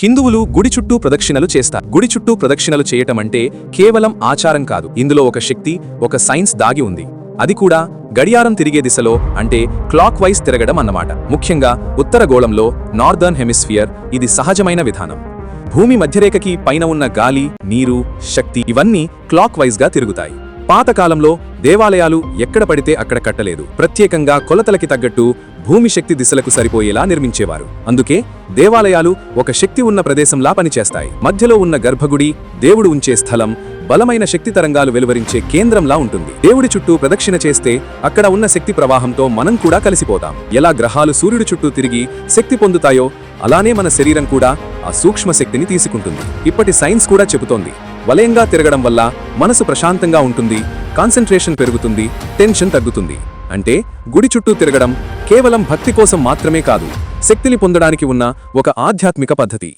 హిందువులు గుడి చుట్టూ ప్రదక్షిణలు చేస్తారు. గుడి చుట్టూ ప్రదక్షిణలు చేయటమంటే కేవలం ఆచారం కాదు. ఇందులో ఒక శక్తి ఒక సైన్స్ దాగి ఉంది. అది కూడా గడియారం తిరిగే దిశలో అంటే క్లాక్ వైజ్ తిరగడం అన్నమాట. ముఖ్యంగా ఉత్తర గోళంలో నార్దర్న్ హెమిస్ఫియర్ ఇది సహజమైన విధానం. భూమి మధ్యరేఖకి పైన ఉన్న గాలి నీరు శక్తి ఇవన్నీ క్లాక్ వైజ్గా తిరుగుతాయి. పాతకాలంలో దేవాలయాలు ఎక్కడ పడితే అక్కడ కట్టలేదు. ప్రత్యేకంగా కొలతలకి తగ్గట్టు భూమి శక్తి దిశలకు సరిపోయేలా నిర్మించేవారు. అందుకే దేవాలయాలు ఒక శక్తి ఉన్న ప్రదేశంలా పనిచేస్తాయి. మధ్యలో ఉన్న గర్భగుడి దేవుడు ఉంచే స్థలం బలమైన శక్తి తరంగాలు వెలువరించే కేంద్రంలా ఉంటుంది. దేవుడి చుట్టూ ప్రదక్షిణ చేస్తే అక్కడ ఉన్న శక్తి ప్రవాహంతో మనం కూడా కలిసిపోతాం. ఎలా గ్రహాలు సూర్యుడి చుట్టూ తిరిగి శక్తి పొందుతాయో అలానే మన శరీరం కూడా ఆ సూక్ష్మ శక్తిని తీసుకుంటుంది. ఇప్పటి సైన్స్ కూడా చెబుతోంది. వలయంగా తిరగడం వల్ల మనసు ప్రశాంతంగా ఉంటుంది కాన్సన్ట్రేషన్ పెరుగుతుంది టెన్షన్ తగ్గుతుంది. అంటే గుడి చుట్టూ తిరగడం కేవలం భక్తి కోసం మాత్రమే కాదు శక్తిని పొందడానికి ఉన్న ఒక ఆధ్యాత్మిక పద్ధతి.